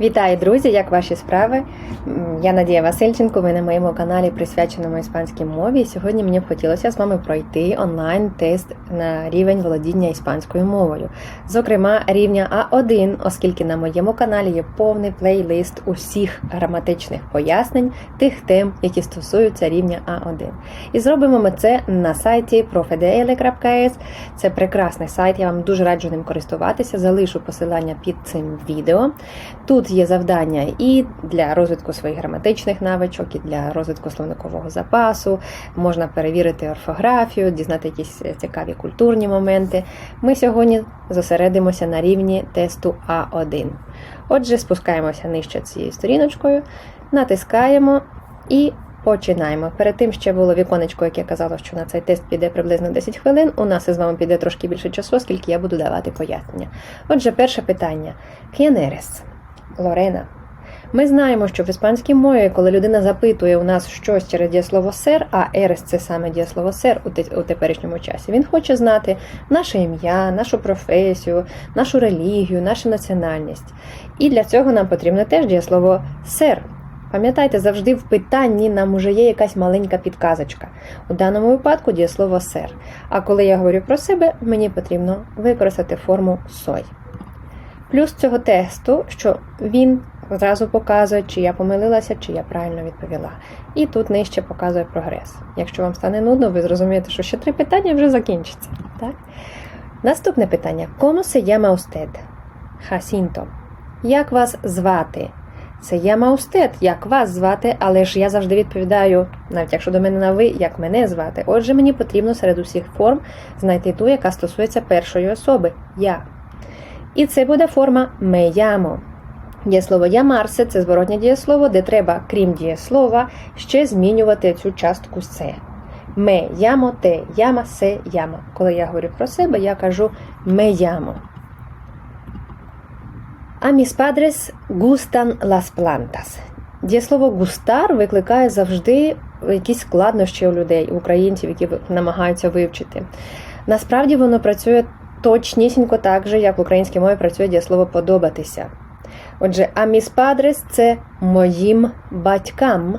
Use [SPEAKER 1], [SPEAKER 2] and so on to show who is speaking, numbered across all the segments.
[SPEAKER 1] Вітаю, друзі! Як ваші справи? Я Надія Васильченко. Ви на моєму каналі присвяченому іспанській мові. Сьогодні мені б хотілося з вами пройти онлайн-тест на рівень володіння іспанською мовою, зокрема рівня А1, оскільки на моєму каналі є повний плейлист усіх граматичних пояснень тих тем, які стосуються рівня А1. І зробимо ми це на сайті profedele.es. Це прекрасний сайт. Я вам дуже раджу ним користуватися. Залишу посилання під цим відео. Тут є завдання і для розвитку своїх граматичних навичок, і для розвитку словникового запасу. Можна перевірити орфографію, дізнати якісь цікаві культурні моменти. Ми сьогодні зосередимося на рівні тесту А1. Отже, спускаємося нижче цією сторіночкою, натискаємо і починаємо. Перед тим ще було віконечко, яке казало, що на цей тест піде приблизно 10 хвилин. У нас із вами піде трошки більше часу, оскільки я буду давати пояснення. Отже, перше питання: ¿Quién eres? Лорена. Ми знаємо, що в іспанській мові, коли людина запитує у нас щось через дієслово сер, а ерес це саме дієслово сер у те- у теперішньому часі, він хоче знати наше ім'я, нашу професію, нашу релігію, нашу національність. І для цього нам потрібно теж дієслово сер. Пам'ятайте, завжди в питанні нам уже є якась маленька підказочка. У даному випадку дієслово сер. А коли я говорю про себе, мені потрібно використати форму сой. Плюс цього тесту, що він одразу показує, чи я помилилася, чи я правильно відповіла. І тут нижче показує прогрес. Якщо вам стане нудно, ви зрозумієте, що ще три питання вже закінчаться. Так? Наступне питання: Кому се llama usted? Хасінто. Як вас звати? Це llama usted, як вас звати, але ж я завжди відповідаю, навіть якщо до мене на ви, як мене звати. Отже, мені потрібно серед усіх форм знайти ту, яка стосується першої особи я. І це буде форма me llamo. Дієслово llamarse – це зворотнє дієслово, де треба, крім дієслова, ще змінювати цю частку се. Me llamo, te llama, se llama. Коли я говорю про себе, я кажу me llamo. A mis padres gustan las plantas. Дієслово густар викликає завжди якісь складнощі у людей, у українців, які намагаються вивчити. Насправді воно працює точнісінько так же, як в українській мові працює дієслово подобатися. Отже, а міс падрес це моїм батькам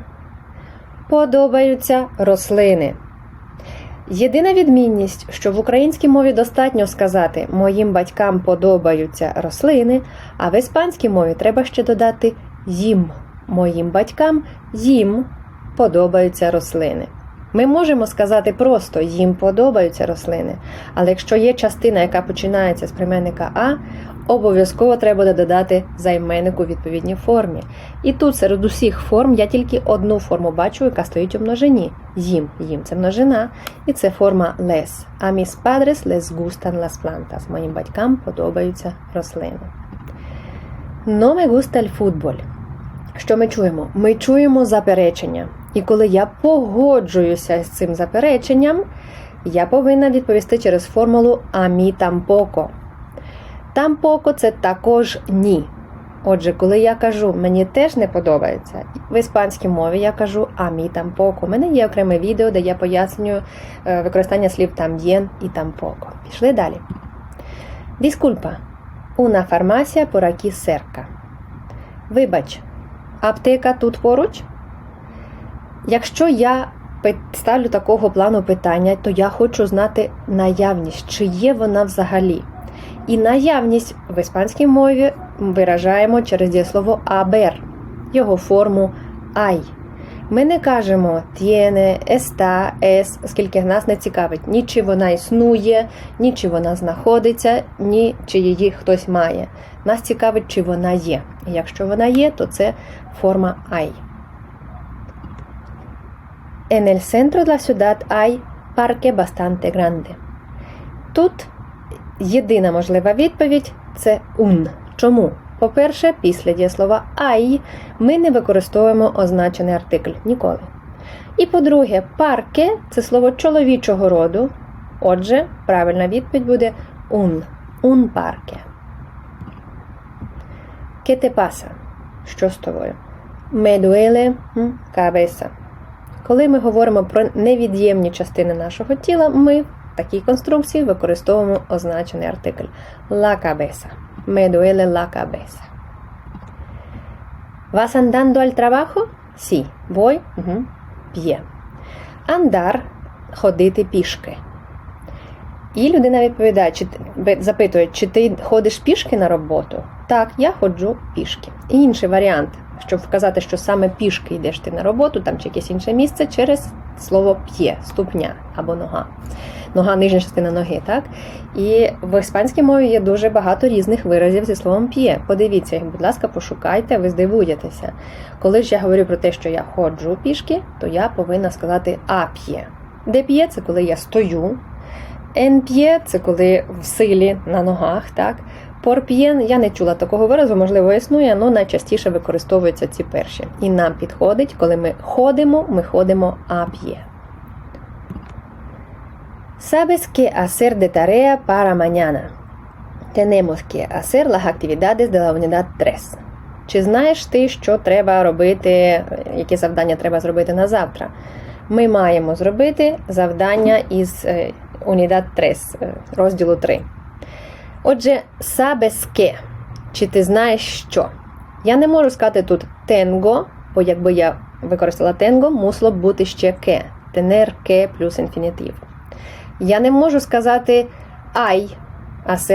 [SPEAKER 1] подобаються рослини. Єдина відмінність, що в українській мові достатньо сказати моїм батькам подобаються рослини, а в іспанській мові треба ще додати їм. Моїм батькам їм подобаються рослини. Ми можемо сказати просто їм подобаються рослини, але якщо є частина, яка починається з прийменника А, обов'язково треба додати займенник у відповідній формі. І тут серед усіх форм я тільки одну форму бачу, яка стоїть у множині. Їм. Їм це множина, і це форма les. А mis padres les gustan las plantas. Моїм батькам подобаються рослини. No me gusta el fútbol. Що ми чуємо? Ми чуємо заперечення. І коли я погоджуюся з цим запереченням, я повинна відповісти через формулу mí tampoco. Тампоко це також ні. Отже, коли я кажу мені теж не подобається, в іспанській мові я кажу а мі тампоко. У мене є окреме відео, де я пояснюю е, використання слів там'єн і тампоко. Пішли далі. Дискульпа. Una farmacia por aquí. Вибач, аптека тут поруч? Якщо я ставлю такого плану питання, то я хочу знати наявність, чи є вона взагалі. І наявність в іспанській мові виражаємо через дієслово абер, його форму ай. Ми не кажемо тєне, еста, ес, оскільки нас не цікавить ні чи вона існує, ні чи вона знаходиться, ні чи її хтось має. Нас цікавить, чи вона є. І якщо вона є, то це форма ай. En el centro de la ciudad hay parque bastante grande. Тут єдина можлива відповідь це ун. Чому? По-перше, після дієслова ай ми не використовуємо означений артикль ніколи. І по-друге, парке це слово чоловічого роду. Отже, правильна відповідь буде ун. Ун парке. ¿Qué te pasa? Що з тобою? Me duele cabeza. Коли ми говоримо про невід'ємні частини нашого тіла, ми в такій конструкції використовуємо означений артикль la cabeza. Me duele la cabeza. Vas andando al trabajo? Sí. Voy? Угу. П'є. Andar – ходити пішки. І людина відповідає, чи запитує, чи ти ходиш пішки на роботу? Так, я ходжу пішки. І інший варіант, щоб вказати, що саме пішки йдеш ти на роботу, там чи якесь інше місце, через слово п'є, ступня або нога. Нога нижня частина ноги, так? І в іспанській мові є дуже багато різних виразів зі словом п'є. Подивіться їх, будь ласка, пошукайте, ви здивуєтеся. Коли ж я говорю про те, що я ходжу пішки, то я повинна сказати а п'є. Де п'є це коли я стою. En pie – це коли в силі на ногах, так? Pien я не чула такого виразу, можливо, існує, але найчастіше використовуються ці перші. І нам підходить, коли ми ходимо, ми ходимо pie. Sabes qué hacer de tarea para mañana? Tenemos que hacer las actividades de la unidad 3. Чи знаєш ти, що треба робити, які завдання треба зробити на завтра? Ми маємо зробити завдання із е, Унідад 3, е, розділу 3. Отже, qué. Чи ти знаєш що? Я не можу сказати тут tengo, бо якби я використала tengo, мусило б бути ще que. Tener que плюс інфінітив. Я не можу сказати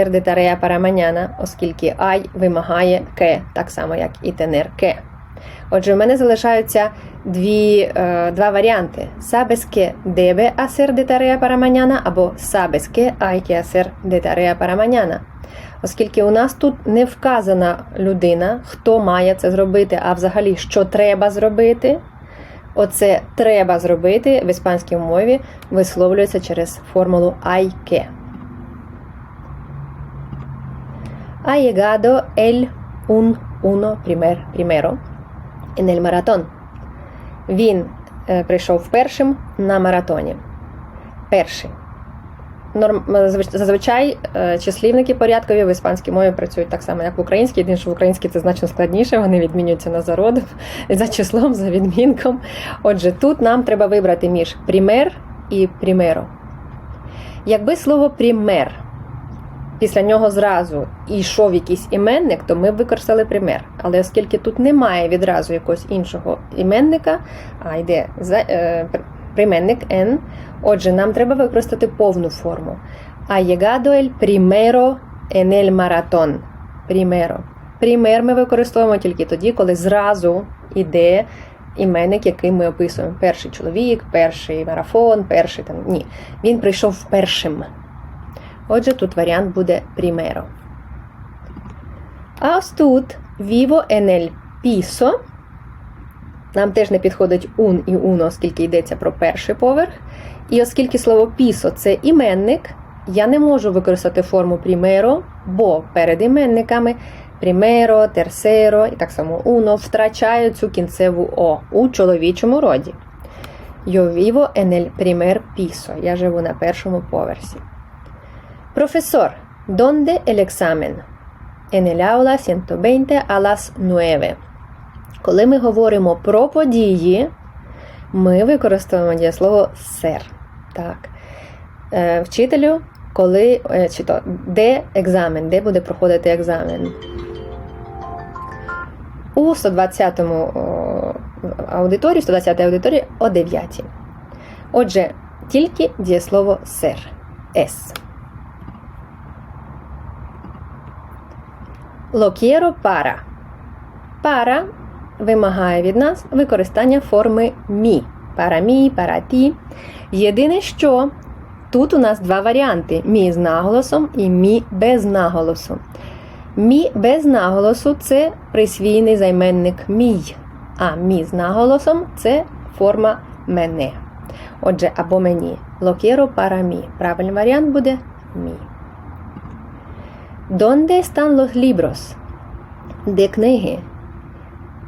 [SPEAKER 1] de tarea para mañana, оскільки ay вимагає que, так само, як і tener que. Отже, у мене залишаються дві, е, два варіанти: hacer de tarea para mañana або hacer de tarea para mañana. Оскільки у нас тут не вказана людина, хто має це зробити, а взагалі що треба зробити. Оце треба зробити в іспанській мові висловлюється через формулу que. Ha llegado el un uno primer en el maratón. Він е, прийшов першим на маратоні. Перший. Норм... Зазвичай е, числівники порядкові в іспанській мові працюють так само, як в українській, єдине, що в українській це значно складніше, вони відмінюються на зарод за числом, за відмінком. Отже, тут нам треба вибрати між пример і примеро. Якби слово пример після нього зразу йшов якийсь іменник, то ми б використали пример. Але оскільки тут немає відразу якогось іншого іменника, а йде за, е, прийменник N, отже, нам треба використати повну форму. Ha llegado el primero en el. Пример ми використовуємо тільки тоді, коли зразу йде іменник, який ми описуємо. Перший чоловік, перший марафон, перший там. Ні. Він прийшов першим. Отже, тут варіант буде primero. А ось тут vivo en el piso. Нам теж не підходить un і uno, оскільки йдеться про перший поверх. І оскільки слово piso – це іменник, я не можу використати форму primero, бо перед іменниками primero, tercero і так само uno втрачають цю кінцеву о у чоловічому роді. Yo vivo en el primer piso. Я живу на першому поверсі. Profesor, ¿dónde el examen? En el aula 120 a las 9. Коли ми говоримо про події, ми використовуємо дієслово ser. Так. Е, вчителю, коли, е, чи то, де екзамен, де буде проходити екзамен? У 120-му о, аудиторії, 120 аудиторії о 9. Отже, тільки дієслово ser. S. Quiero para. Para вимагає від нас використання форми мі. Para мі, para ті. Єдине, що тут у нас два варіанти: мі з наголосом і мі без наголосу. Мі без наголосу це присвійний займенник мій. А мі з наголосом це форма мене. Отже, або мені. Quiero para. Правильний варіант буде мі. ¿Dónde están los libros? Де книги?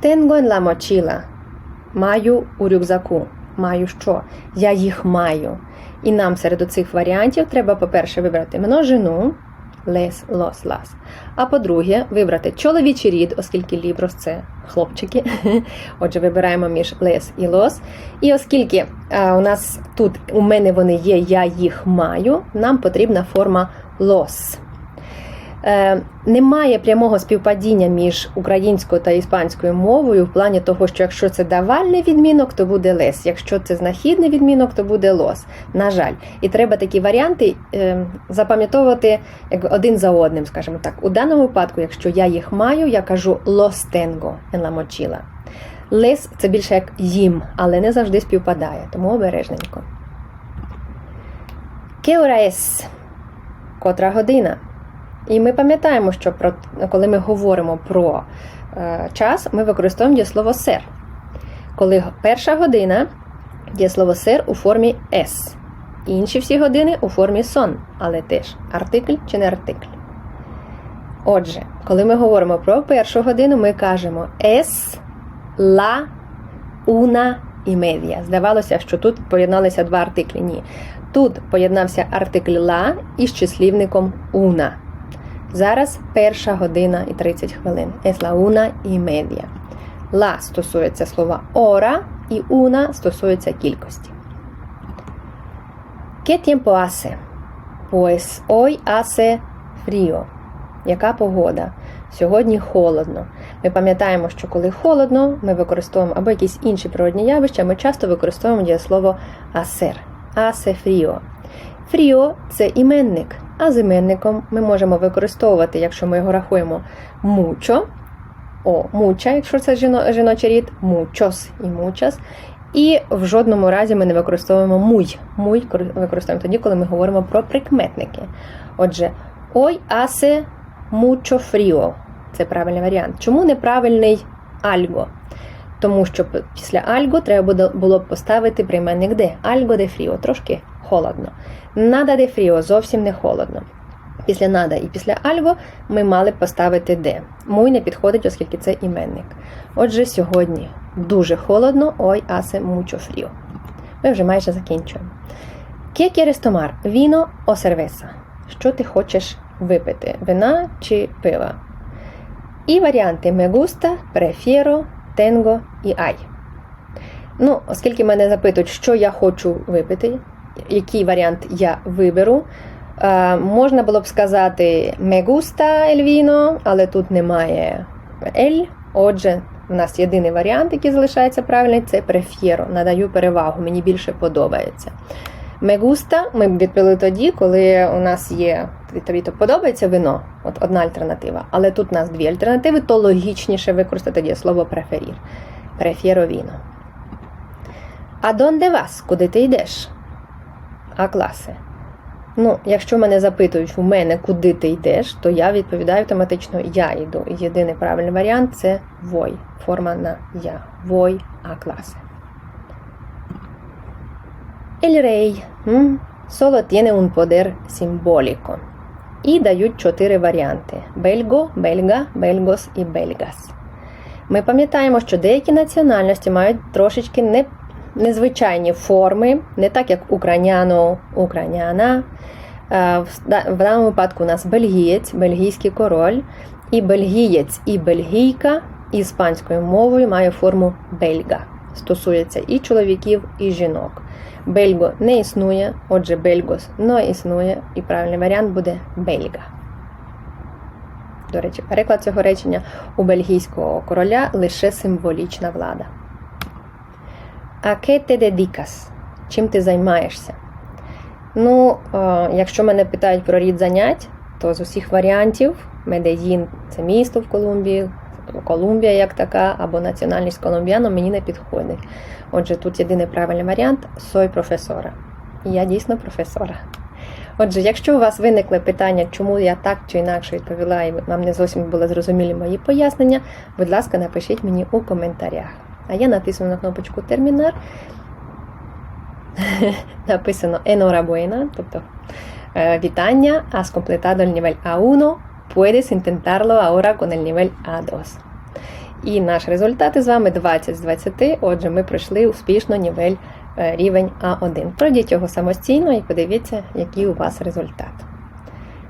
[SPEAKER 1] Tengo en la. Маю у рюкзаку. Маю що? Я їх маю. І нам серед цих варіантів треба, по-перше, вибрати множину les, los, las. А по-друге, вибрати чоловічий рід, оскільки ліброс це хлопчики. Отже, вибираємо між les і los. І оскільки а, у нас тут у мене вони є, я їх маю, нам потрібна форма los. Е, немає прямого співпадіння між українською та іспанською мовою в плані того, що якщо це давальний відмінок, то буде лес. Якщо це знахідний відмінок, то буде лос. На жаль, і треба такі варіанти е, запам'ятовувати як один за одним, скажімо так. У даному випадку, якщо я їх маю, я кажу los tengo en la mochila. Лес це більше як їм, але не завжди співпадає, тому обережненько. ¿Qué hora es? Котра година? І ми пам'ятаємо, що про, коли ми говоримо про е, час, ми використовуємо дієслово сер. Коли перша година дієслово сер у формі с. Інші всі години у формі сон, але теж артикль чи не артикль. Отже, коли ми говоримо про першу годину, ми кажемо es la una і media. Здавалося, що тут поєдналися два артиклі. Ні. Тут поєднався артикль la із числівником una. Зараз перша година і 30 хвилин. Es la una і media. La стосується слова ora і una стосується кількості. ¿Qué tiempo hace? Pues hoy hace frío. Яка погода? Сьогодні холодно. Ми пам'ятаємо, що коли холодно, ми використовуємо або якісь інші природні явища, ми часто використовуємо дієслово hacer. Hace frío. Фріо це іменник, а з іменником ми можемо використовувати, якщо ми його рахуємо мучо, о, муча, якщо це жіно, жіночий рід, мучос і мучас. І в жодному разі ми не використовуємо муй. Муй використовуємо тоді, коли ми говоримо про прикметники. Отже, ой асе mucho frío. Це правильний варіант. Чому неправильний альго? Тому що після альго треба було б поставити прийменник де. Альго де фріо, трошки холодно. Нада де фріо, зовсім не холодно. Після нада і після альго ми мали б поставити де. Муй не підходить, оскільки це іменник. Отже, сьогодні дуже холодно, ой, асе мучо фріо. Ми вже майже закінчуємо. ¿Qué quieres tomar? Vino o? Що ти хочеш випити? Вина чи пива? І варіанти me gusta, tengo і ay. Ну, оскільки мене запитують, що я хочу випити, який варіант я виберу, е, можна було б сказати me gusta el vino, але тут немає el. Отже, у нас єдиний варіант, який залишається правильний, це prefiero. Надаю перевагу, мені більше подобається. Me gusta ми відповіли тоді, коли у нас є тобі то подобається вино, от одна альтернатива. Але тут у нас дві альтернативи, то логічніше використати дієслово preferir. Prefiero vino. А донде вас? Куди ти йдеш? А класи. Ну, якщо мене запитують у мене, куди ти йдеш, то я відповідаю автоматично я йду. Єдиний правильний варіант це вой. Форма на я. Вой а класи. Rey м, solo tiene un poder simbólico. І дають чотири варіанти: бельго, бельга, бельгос і бельгас. Ми пам'ятаємо, що деякі національності мають трошечки не, незвичайні форми, не так як україняно, україняна. В даному випадку у нас бельгієць, бельгійський король, і бельгієць, і бельгійка іспанською мовою має форму бельга. Стосується і чоловіків, і жінок. Бельго не існує, отже, бельгос не існує, і правильний варіант буде бельга. До речі, переклад цього речення у бельгійського короля лише символічна влада. А ке те дедікас? Чим ти займаєшся? Ну, якщо мене питають про рід занять, то з усіх варіантів Медеїн це місто в Колумбії, Колумбія як така, або національність колумбіано мені не підходить. Отже, тут єдиний правильний варіант сой професора. І я дійсно професора. Отже, якщо у вас виникли питання, чому я так чи інакше відповіла, і вам не зовсім були зрозумілі мої пояснення, будь ласка, напишіть мені у коментарях. А я натисну на кнопочку Термінар. Написано Enhorabuena, тобто вітання, has completado el nivel A1, puedes intentarlo ahora con el nivel A2. І наш результат із вами 20 з 20. Отже, ми пройшли успішно нівель рівень А1. Пройдіть його самостійно і подивіться, який у вас результат.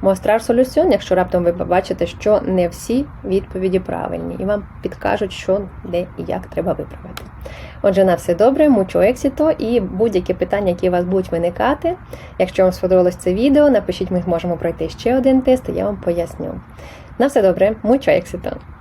[SPEAKER 1] Mostrar солюсьон, якщо раптом ви побачите, що не всі відповіді правильні, і вам підкажуть, що де і як треба виправити. Отже, на все добре, мучу ексіто, і будь-які питання, які у вас будуть виникати. Якщо вам сподобалось це відео, напишіть, ми зможемо пройти ще один тест, і я вам поясню. На все добре, мучо éxito!